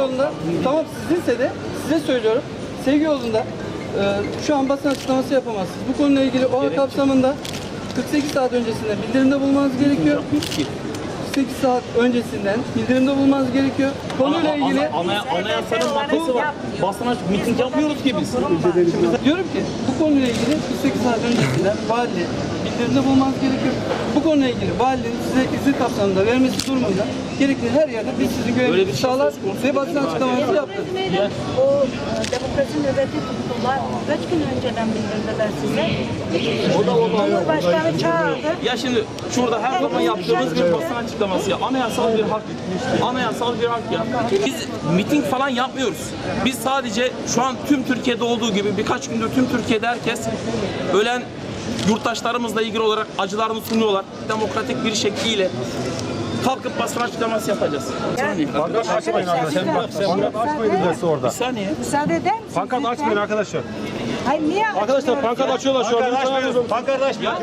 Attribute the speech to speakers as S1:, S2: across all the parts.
S1: yolunda, tamam siz lisede, size söylüyorum. Sevgi yolunda e, şu an basın açıklaması yapamazsınız. Bu konuyla ilgili o kapsamında 48 saat öncesinde bildirimde bulmanız gerekiyor. 48 saat öncesinden bildirimde bulmanız gerekiyor. Konuyla ilgili
S2: Ana, anayasanın maddesi var. Basın aç miting yapmıyoruz ki biz.
S1: diyorum ki bu konuyla ilgili 48 saat öncesinden valiliğe bildirimde bulmanız gerekiyor. Bu konuyla ilgili valiliğin size izin kapsamında vermesi durumunda gerekli her yerde biz sizin görevinizi
S2: şey
S1: sağlar ve basın açıklamanızı yaptık.
S3: O demokrasi nöbeti tuttular. Kaç gün önceden bildirdiler size? Cumhurbaşkanı çağırdı.
S2: Ya şimdi şurada her zaman yaptığımız bir basın açıklaması ya. Anayasal bir hak. Anayasal bir hak ya. Biz miting falan yapmıyoruz. Biz sadece şu an tüm Türkiye'de olduğu gibi birkaç gündür tüm Türkiye'de herkes ölen yurttaşlarımızla ilgili olarak acılarını sunuyorlar. Demokratik bir şekliyle kalkıp basın açıklaması yapacağız. Bir saniye.
S4: Pankart açmayın arkadaşlar. Sen bırak, sen bırak açmayın burası orada.
S2: Bir saniye.
S3: Müsaade eder misiniz?
S4: Pankart
S3: lütfen?
S4: açmayın arkadaşlar.
S3: Hayır niye
S4: Arkadaşlar
S3: açmıyoruz?
S4: pankart açıyorlar şu an. Açmayın.
S5: Pankart açmayın.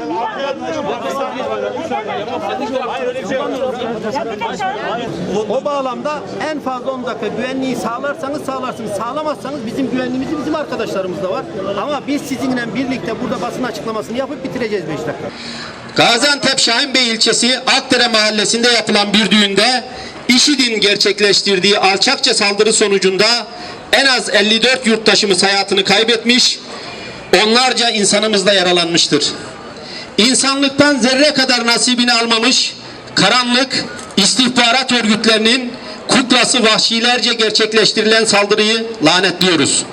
S5: O bağlamda en fazla 10 dakika güvenliği sağlarsanız sağlarsınız. Sağlamazsanız bizim güvenliğimiz bizim arkadaşlarımız da var. Ama biz sizinle birlikte burada basın açıklamasını yapıp bitireceğiz 5 dakika.
S6: Gaziantep Şahinbey ilçesi Akdere mahallesinde yapılan bir düğünde IŞİD'in gerçekleştirdiği alçakça saldırı sonucunda en az 54 yurttaşımız hayatını kaybetmiş, onlarca insanımız da yaralanmıştır. İnsanlıktan zerre kadar nasibini almamış, karanlık istihbarat örgütlerinin kuklası vahşilerce gerçekleştirilen saldırıyı lanetliyoruz.